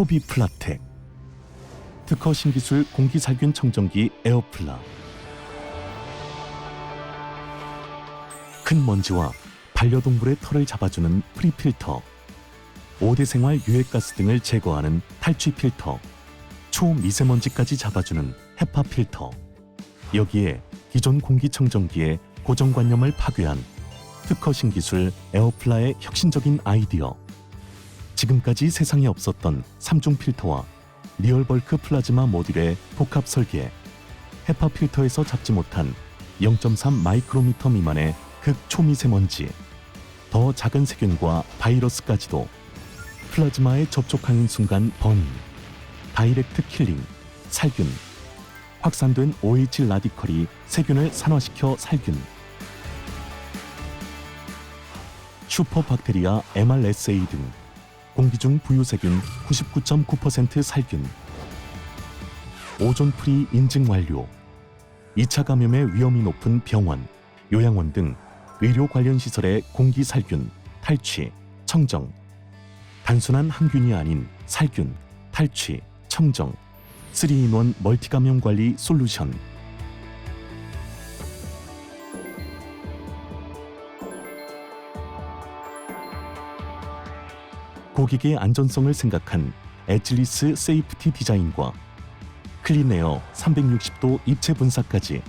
코비 플라텍 특허 신기술 공기살균 청정기 에어플라. 큰 먼지와 반려동물의 털을 잡아주는 프리필터 5대 생활 유해가스 등을 제거하는 탈취 필터 초미세먼지까지 잡아주는 헤파 필터. 여기에 기존 공기청정기의 고정관념을 파괴한 특허 신기술 에어플라의 혁신적인 아이디어 지금까지 세상에 없었던 3중 필터와 리얼벌크 플라즈마 모듈의 복합 설계. 헤파 필터에서 잡지 못한 0.3 마이크로미터 미만의 극초미세먼지. 더 작은 세균과 바이러스까지도 플라즈마에 접촉하는 순간 버닝 다이렉트 킬링 살균. 확산된 OH 라디컬이 세균을 산화시켜 살균. 슈퍼박테리아 MRSA 등 공기 중 부유세균 99.9% 살균. 오존 프리 인증 완료. 2차 감염의 위험이 높은 병원, 요양원 등 의료 관련 시설의 공기 살균, 탈취, 청정. 단순한 항균이 아닌 살균, 탈취, 청정. 3인원 멀티감염 관리 솔루션 고객의 안전성을 생각한 에즐리스 세이프티 디자인과 클린에어 360도 입체 분사까지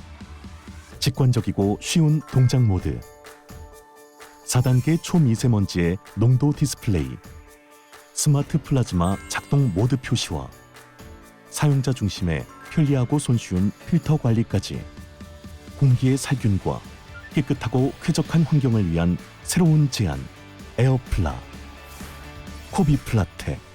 직관적이고 쉬운 동작 모드 4단계 초미세먼지의 농도 디스플레이 스마트 플라즈마 작동 모드 표시와 사용자 중심의 편리하고 손쉬운 필터 관리까지 공기의 살균과 깨끗하고 쾌적한 환경을 위한 새로운 제안 에어플라 코비 플라텍